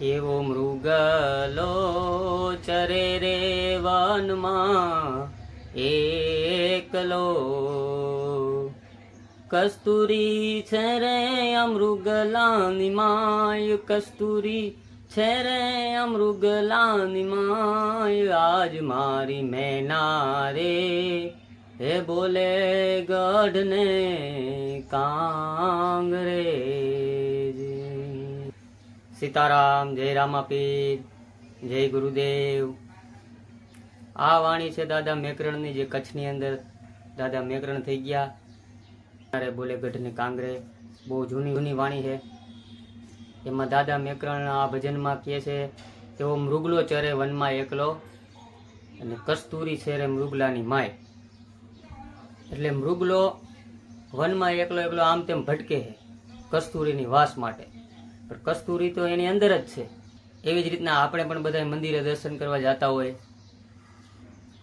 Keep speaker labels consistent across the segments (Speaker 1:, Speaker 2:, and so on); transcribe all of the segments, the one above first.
Speaker 1: એવો મૃગલો ચરે રે વનમાં એકલો. કસ્તુરી છે રે અમૃગલાની માય કસ્તુરી છે રે અમૃગલાની માય આજ મારી મેના રે. હે બોલે ગઢને કાંગરે સીતારામ, જય રામાપીર, જય ગુરુદેવ. આ વાણી છે દાદા મેકરણની, જે કચ્છની અંદર દાદા મેકરણ થઈ ગયા. ત્યારે બોલેગઢની કાંગરે બહુ જૂની જૂની વાણી છે. એમાં દાદા મેકરણ આ ભજનમાં કહે છે, તેઓ મૃગલો ચરે વનમાં એકલો અને કસ્તુરી છેરે મૃગલાની માય. એટલે મૃગલો વનમાં એકલો એકલો આમ તેમ ભટકે છે, કસ્તુરીની વાસ માટે. પણ કસ્તુરી તો એની અંદર જ છે. એવી જ રીતના આપણે પણ બધા મંદિરે દર્શન કરવા જતા હોય.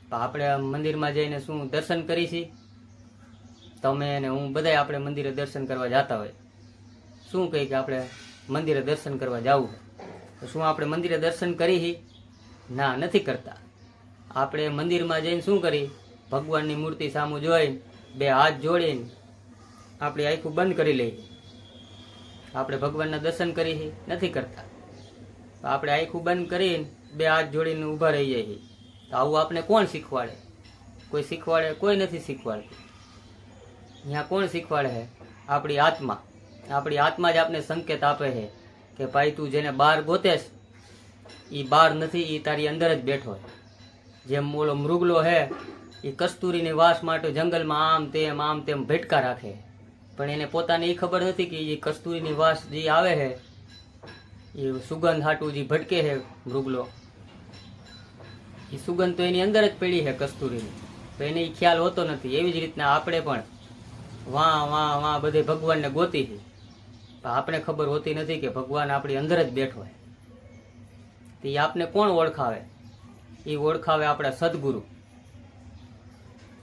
Speaker 1: તો આપણે મંદિરમાં જઈને શું દર્શન કરીશી તમે અને હું બધાય આપણે મંદિરે દર્શન કરવા જતા હોય. શું કહી કે આપણે મંદિરે દર્શન કરવા જવું? તો શું આપણે મંદિરે દર્શન કરી ના, નથી કરતા. આપણે મંદિરમાં જઈને શું કરી? ભગવાનની મૂર્તિ સામું જોઈ બે હાથ જોડીને, આપણી આખું બંધ કરી લઈએ. આપણે ભગવાનના દર્શન કરી નથી કરતા. તો આપણે આંખું બંધ કરીને બે હાથ જોડીને ઊભા રહી જઈએ તો આવું આપણે કોણ શીખવાડે? કોઈ શીખવાડે, કોઈ નથી શીખવાડતું. અહીંયા કોણ શીખવાડે છે આપણી આત્મા. આપણી આત્મા જ આપણે સંકેત આપે છે કે ભાઈ તું જેને બહાર ગોતેશ એ બહાર નથી એ તારી અંદર જ બેઠો જેમ ઓલો મૃગલો હે એ કસ્તુરીની વાસ માટે જંગલમાં આમ તેમ આમ તેમ ભેટકા રાખે પણ એને પોતાને એ ખબર નથી કે એ કસ્તુરીની વાસ જે આવે છે એ સુગંધ હાટું જે ભટકે છે મૃગલો. એ સુગંધ તો એની અંદર જ પડી છે કસ્તુરીની. તો એને એ ખ્યાલ હોતો નથી. એવી જ રીતના આપણે પણ વાં વાં વાં બધે ભગવાનને ગોતી છે. આપણે ખબર હોતી નથી કે ભગવાન આપણી અંદર જ બેઠો હોય તો એ આપને કોણ ઓળખાવે? એ ઓળખાવે આપણા સદગુરુ.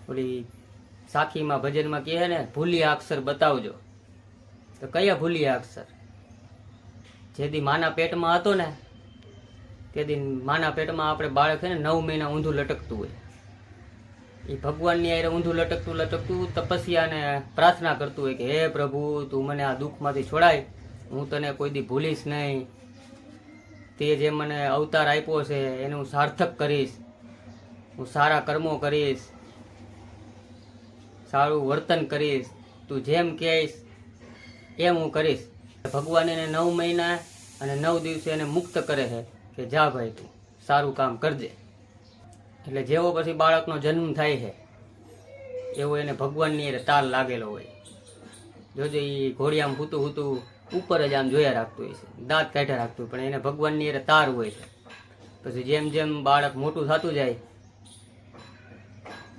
Speaker 1: ઓલી સાખીમાં, ભજનમાં કહે ને ભૂલિયા અક્ષર બતાવજો. તો કયા ભૂલિયા અક્ષર? જેથી માના પેટમાં હતો ને તેથી માના પેટમાં આપણે બાળક ને, નવ મહિના ઊંધું લટકતું હોય. એ ભગવાનની આરે ઊંધું લટકતું લટકતું તપસ્યાને પ્રાર્થના કરતું હોય કે, હે પ્રભુ, તું મને આ દુઃખમાંથી છોડાય. હું તને કોઈ દી ભૂલીશ નહીં. તે જે મને અવતાર આપ્યો છે, એને હું સાર્થક કરીશ. હું સારા કર્મો કરીશ. સારું વર્તન કરીશ, તું જેમ કહીશ એમ હું કરીશ. ભગવાન એને નવ મહિના અને નવ દિવસે એને મુક્ત કરે છે કે જા ભાઈ તું, સારું કામ કરજે. એટલે જેવો પછી બાળકનો જન્મ થાય છે, એવો એને ભગવાનની હારે તાલ લાગેલો હોય. જોજો એ ઘોડિયામાં હૂતું હૂતું ઉપર જ આમ જોયા રાખતું હોય છે, દાંત કાઢ્યા રાખતું પણ એને ભગવાનની હારે તાર હોય છે. પછી જેમ જેમ બાળક મોટું થતું જાય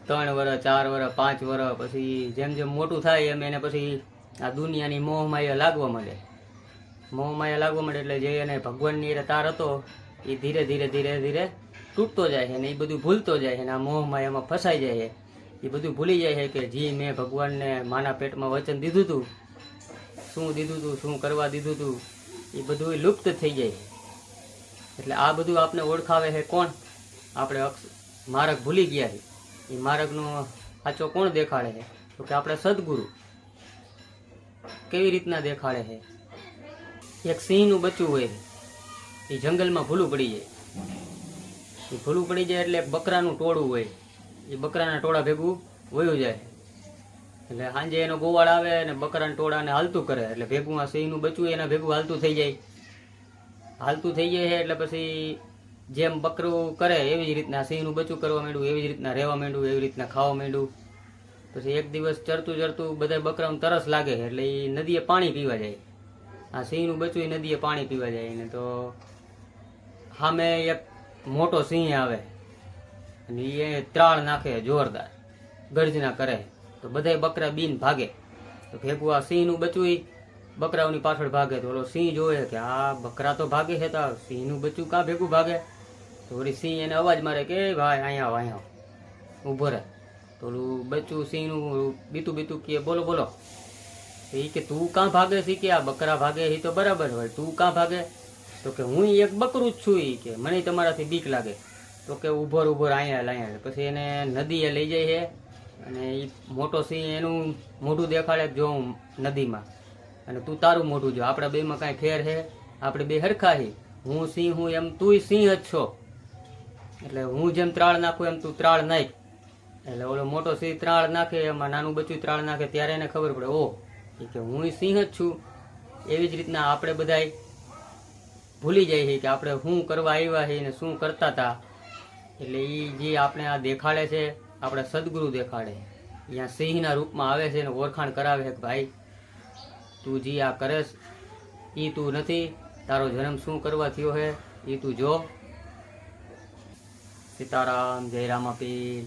Speaker 1: ત્રણ વર્ષ ચાર વર્ષ પાંચ વર્ષ પછી જેમ જેમ મોટું થાય એમ એને પછી આ દુનિયાની મોહમાયા લાગવા માંડે. મોહમાયા લાગવા માંડે એટલે જે એને ભગવાનની હારે તાર હતો, એ ધીરે ધીરે ધીરે ધીરે તૂટતો જાય છે ને એ બધું ભૂલતો જાય છે ને આ મોહમાયામાં ફસાઈ જાય છે. એ બધું ભૂલી જાય છે કે જી મેં ભગવાનને માના પેટમાં વચન દીધું હતું શું દીધું હતું શું કરવા દીધું હતું એ બધું લુપ્ત થઈ જાય. એટલે આ બધું આપણે ઓળખાવે છે કોણ? આપણે અક્ષ- માર્ગ ભૂલી ગયા છે. એ માર્ગનો સાચો કોણ દેખાડે છે? તો કે આપણે સદગુરુ. કેવી રીતના દેખાડે છે? એક સિંહનું બચ્ચું હોય એ જંગલમાં ભૂલું પડી જાય. એ ભૂલું પડી જાય એટલે બકરાનું ટોળું હોય. એ બકરાના ટોળા ભેગું વયું જાય. એટલે સાંજે એનો ગોવાળ આવે અને બકરાના ટોળાને હાલતું કરે. એટલે ભેગું આ સિંહનું બચ્ચું એના ભેગું હાલતું થઈ જાય. હાલતું થઈ જાય એટલે પછી જેમ બકરું કરે એવી જ રીતના, સિંહનું બચ્ચું કરવા માંડ્યું, એવી જ રીતના રહેવા માંડ્યું, એવી રીતના ખાવા માંડ્યું. પછી એક દિવસ ચરતું ચરતું બધા બકરાને તરસ લાગે એટલે એ નદીએ પાણી પીવા જાય. આ સિંહનું બચ્ચું એ નદીએ પાણી પીવા જાય ને તો સામે એક મોટો સિંહ આવે અને એ ત્રાળ નાખે જોરદાર, ગર્જના કરે. તો બધાય બકરા બીન ભાગે. તો ભેગું આ સિંહનું બચ્ચું બકરાઓની પાછળ ભાગે. તો ઓલો સિંહ જોવે કે આ બકરા તો ભાગે છે તો સિંહનું બચ્ચું કાં ભેગું ભાગે? તો સિંહ એને અવાજ મારે કે ભાઈ અહીંયા અહીંયા આવ." ઊભો રહે. તો બચ્ચું સિંહનું બીતું બીતું કે, બોલો બોલો. એ કે, તું કાં ભાગે છે? કે, આ બકરા ભાગે એ તો બરાબર હોય. તું કાં ભાગે? તો કે, હું એક બકરું જ છું. એ કે, મને તમારાથી બીક લાગે. તો કે ઉભર ઉભર અહીંયા અહીંયા પછી એને નદીએ લઈ જાય છે અને એ મોટો સિંહ એનું મોઢું દેખાડે જો નદીમાં. અને તું તારું મોઢું જો, આપણા બેમાં કાંઈ ફેર છે? આપણે બે હરખા હી હું સિંહ, હું એમ તુંય સિંહ જ છો. એટલે હું જેમ ત્રાળ નાખું એમ તું ત્રાળ નાખ. એટલે ઓલો મોટો સિંહ ત્રાળ નાખે, એમાં નાનું બચ્ચું ત્રાળ નાખે, ત્યારે એને ખબર પડે ઓ કે હું સિંહ જ છું. એવી જ રીતના આપણે બધાય ભૂલી જાય છે કે આપણે શું કરવા આવ્યા છીએ ને શું કરતા હતા. એટલે એ જે આપણે આ દેખાડે છે, આપણે સદગુરુ દેખાડે. અહીંયા સિંહના રૂપમાં આવે છે ને ઓળખાણ કરાવે છે કે ભાઈ, તું જે આ કરે એ તું નથી. તારો જન્મ શું કરવા થયો છે? એ તું જો. સીતારામ જય રામાપીર